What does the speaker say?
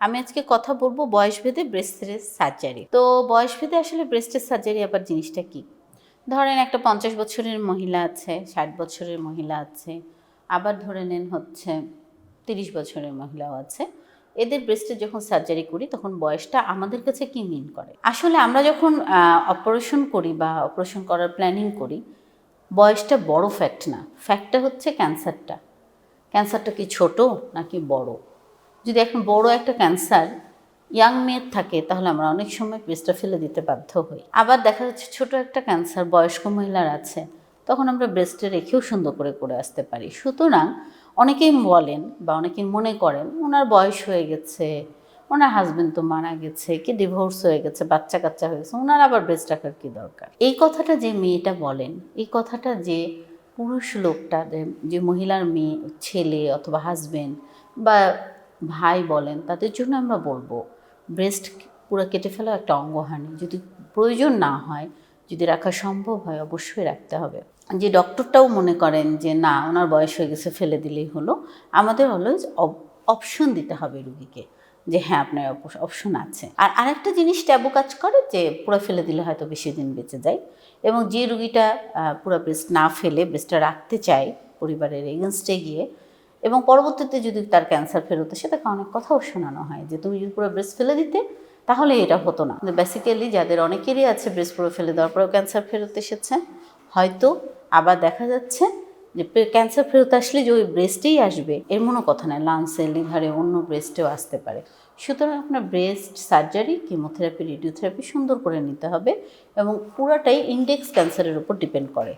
আমি আজকে কথা বলব বয়সভেদে ব্রেস্টের সার্জারি তো বয়সভেদে আসলে ব্রেস্টের সার্জারি আবার জিনিসটা কি? ধরেন একটা পঞ্চাশ বছরের মহিলা আছে, ষাট বছরের মহিলা আছে, আবার ধরে নেন হচ্ছে তিরিশ বছরের মহিলাও আছে। এদের ব্রেস্টে যখন সার্জারি করি, তখন বয়সটা আমাদের কাছে কি মিন করে? আসলে আমরা যখন অপারেশন করি বা অপারেশন করার প্ল্যানিং করি, বয়সটা বড় ফ্যাক্ট না। ফ্যাক্টটা হচ্ছে ক্যান্সারটা ক্যান্সারটা কি ছোট নাকি বড়? যদি এখন বড় একটা ক্যান্সার ইয়াং মেয়ের থাকে, তাহলে আমরা অনেক সময় ব্রেস্টটা ফেলে দিতে বাধ্য হই। আবার দেখা যাচ্ছে ছোট একটা ক্যান্সার বয়স্ক মহিলার আছে, তখন আমরা ব্রেস্টে রেখেও সুন্দর করে করে আসতে পারি। সুতরাং অনেকেই বলেন বা অনেকেই মনে করেন, ওনার বয়স হয়ে গেছে, ওনার হাজবেন্ড তো মারা গেছে, কি ডিভোর্স হয়ে গেছে, বাচ্চা কাচ্চা হয়ে গেছে, ওনার আবার ব্রেস্ট রাখার কী দরকার? এই কথাটা যে মেয়েটা বলেন, এই কথাটা যে পুরুষ লোকটা, যে- মহিলার মেয়ে, ছেলে অথবা হাজবেন্ড বা ভাই বলেন, তাদের জন্য আমরা বলব ব্রেস্ট পুরো কেটে ফেলা একটা অঙ্গহানি। যদি প্রয়োজন না হয়, যদি রাখা সম্ভব হয়, অবশ্যই রাখতে হবে। যে ডক্টরটাও মনে করেন যে, না, ওনার বয়স হয়ে গেছে, ফেলে দিলেই হলো। আমাদের অলওয়েজ অপশন দিতে হবে রুগীকে যে হ্যাঁ আপনার অপশন আছে। আর আরেকটা জিনিস ট্যাবু কাজ করে যে, পুরো ফেলে দিলে হয়তো বেশি দিন বেঁচে যায়। এবং যে রুগীটা পুরো ব্রেস্ট না ফেলে ব্রেস্টটা রাখতে চায় পরিবারের এগেনস্টে গিয়ে এবং পরবর্তীতে যদি তার ক্যান্সার ফেরত আসে তাকে অনেক কথাও শোনানো হয় যে তুমি যদি পুরো ব্রেস্ট ফেলে দিতে, তাহলে এটা হতো না। বেসিক্যালি যাদের অনেকেরই আছে ব্রেস্ট পুরো ফেলে দেওয়ার পরেও ক্যান্সার ফেরত এসেছে। হয়তো আবার দেখা যাচ্ছে যে ক্যান্সার ফেরত আসলে যে ওই ব্রেস্টেই আসবে, এর কোনো কথা নয় লাংসে লিভারে অন্য ব্রেস্টেও আসতে পারে। সুতরাং আপনার ব্রেস্ট সার্জারি কিমোথেরাপি রেডিওথেরাপি সুন্দর করে নিতে হবে এবং পুরাটাই ইন্ডেক্স ক্যান্সারের উপর ডিপেন্ড করে।